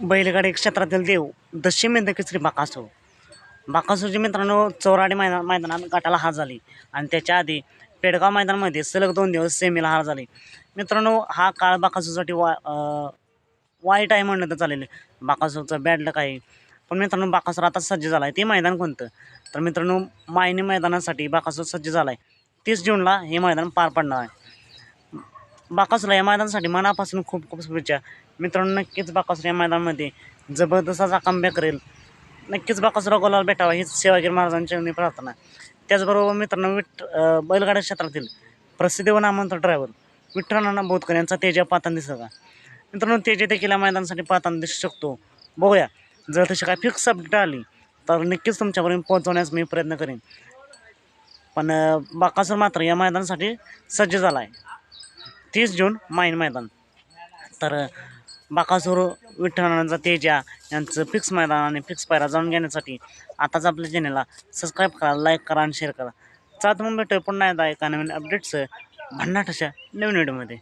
बैलगाडी क्षेत्रातील देव दशमेंद्र केसरी बाकासूर. बाकासूरची मित्रांनो चौराडे मैदान मैदानात गटाला हार झाली. आणि त्याच्या आधी पेडगाव मैदानामध्ये सलग दोन दिवस सेमीला हार झाली. मित्रांनो हा काळ बाकासूरसाठी वा वाईट आहे म्हणलं तर चालेल. बाकासूरचं बॅड लक आहे. पण मित्रांनो बाकासूर आता सज्ज झाला आहे ते मैदान कोणतं? तर मित्रांनो मायनी मैदानासाठी बाकासूर सज्ज झाला आहे तीस जूनला हे मैदान पार पडणार आहे. बाकासुरा या मैदानासाठी मनापासून खूप खूप शुभेच्छा. मित्रांनो नक्कीच बाकासूर या मैदानामध्ये जबरदस्त असा कमबॅक करेल. नक्कीच बाकासुरा गोलाला भेटावा हीच सेवागिरी महाराजांच्या मी प्रार्थना. त्याचबरोबर मित्रांनो विठ बैलगाड्या क्षेत्रातील प्रसिद्ध व नामवंत ड्रायव्हर विठ्ठलांना बोधकर यांचा तेजा पाहताना दिसत का मित्रांनो तेजे देखील या मैदानासाठी पाहताना दिसू शकतो. बघूया जर तशी काय फिक्स अपडेट आली तर नक्कीच तुमच्यापर्यंत पोहोचवण्यास मी प्रयत्न करेन. पण बाकासर मात्र या मैदानासाठी सज्ज झाला आहे तीस जून माईन मैदान. तर बाकासूर विठ्ठलांचा तेजा यांचं फिक्स मैदान आणि फिक्स पायरा जाणून घेण्यासाठी आताच आपल्या चॅनलला सबस्क्राईब करा लाईक करा आणि शेअर करा. चालतं मग भेटूया पुन्हा एकदा एका नवीन अपडेट्स भन्नाट अशा नवीन व्हिडिओमध्ये